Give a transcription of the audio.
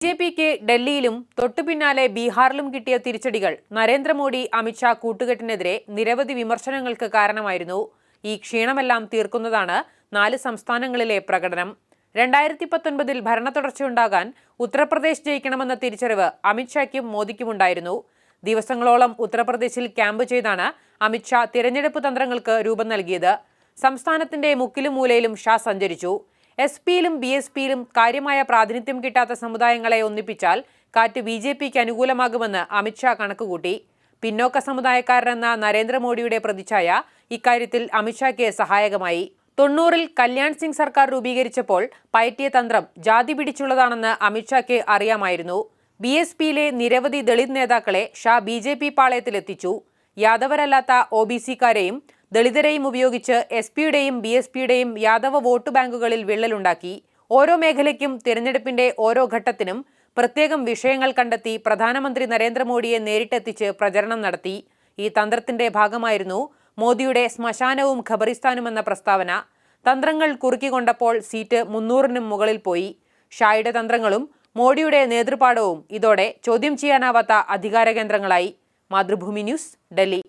J പിക്ക് ഡൽഹിയിലും തൊട്ടുപിന്നാലെ ബീഹാറിലും കിട്ടിയ തിരിച്ചടികൾ നരേന്ദ്രമോദി അമിത്ഷാ കൂട്ടുകെട്ടിനെതിരെ നിരവധി വിമർശനങ്ങൾക്ക് കാരണമായിരുന്നു. ഈ ക്ഷീണമെല്ലാം തീർക്കുന്നതാണ് നാല് സംസ്ഥാനങ്ങളിലെ പ്രകടനം. രണ്ടായിരത്തി പത്തൊൻപതിൽ ഭരണ തുടർച്ചയുണ്ടാകാൻ ഉത്തർപ്രദേശ് ജയിക്കണമെന്ന തിരിച്ചറിവ് അമിത്ഷായ്ക്കും മോദിക്കുമുണ്ടായിരുന്നു. ദിവസങ്ങളോളം ഉത്തർപ്രദേശിൽ ക്യാമ്പ് ചെയ്താണ് അമിത്ഷാ തിരഞ്ഞെടുപ്പ് തന്ത്രങ്ങൾക്ക് രൂപം നൽകിയത്. സംസ്ഥാനത്തിന്റെ മുക്കിലും മൂലയിലും ഷാ സഞ്ചരിച്ചു. എസ് പിയിലും ബി എസ് പിയിലും കാര്യമായ പ്രാതിനിധ്യം കിട്ടാത്ത സമുദായങ്ങളെ ഒന്നിപ്പിച്ചാൽ കാറ്റ് ബി ജെ പിക്ക് അനുകൂലമാകുമെന്ന് അമിത്ഷാ കണക്കുകൂട്ടി. പിന്നോക്ക സമുദായക്കാരനെന്ന നരേന്ദ്രമോദിയുടെ പ്രതിച്ഛായ ഇക്കാര്യത്തിൽ അമിത്ഷായ്ക്ക് സഹായകമായി. തൊണ്ണൂറിൽ കല്യാൺ സിംഗ് സർക്കാർ രൂപീകരിച്ചപ്പോൾ പയറ്റിയ തന്ത്രം ജാതി പിടിച്ചുള്ളതാണെന്ന് അമിത്ഷായ്ക്ക് അറിയാമായിരുന്നു. ബി എസ് പിയിലെ നിരവധി ദളിത് നേതാക്കളെ ഷാ ബി ജെ പി പാളയത്തിലെത്തിച്ചു. യാദവരല്ലാത്ത ഒ ബി സിക്കാരെയും ദളിതരെയും ഉപയോഗിച്ച് എസ് പിയുടെയും ബി എസ് പിയുടെയും യാദവ വോട്ട് ബാങ്കുകളിൽ വിള്ളലുണ്ടാക്കി. ഓരോ മേഖലയ്ക്കും തിരഞ്ഞെടുപ്പിന്റെ ഓരോ ഘട്ടത്തിനും പ്രത്യേകം വിഷയങ്ങൾ കണ്ടെത്തി പ്രധാനമന്ത്രി നരേന്ദ്രമോദിയെ നേരിട്ടെത്തിച്ച് പ്രചരണം നടത്തി. ഈ തന്ത്രത്തിന്റെ ഭാഗമായിരുന്നു മോദിയുടെ ശ്മശാനവും ഖബറിസ്ഥാനും എന്ന പ്രസ്താവന. തന്ത്രങ്ങൾ കുറുക്കിക്കൊണ്ടപ്പോൾ സീറ്റ് മുന്നൂറിനും മുകളിൽ പോയി. ഷായുടെ തന്ത്രങ്ങളും മോഡിയുടെ നേതൃപാടവും ഇതോടെ ചോദ്യം ചെയ്യാനാവാത്ത അധികാര കേന്ദ്രങ്ങളായി മാതൃഭൂമി ന്യൂസ് ഡൽഹി.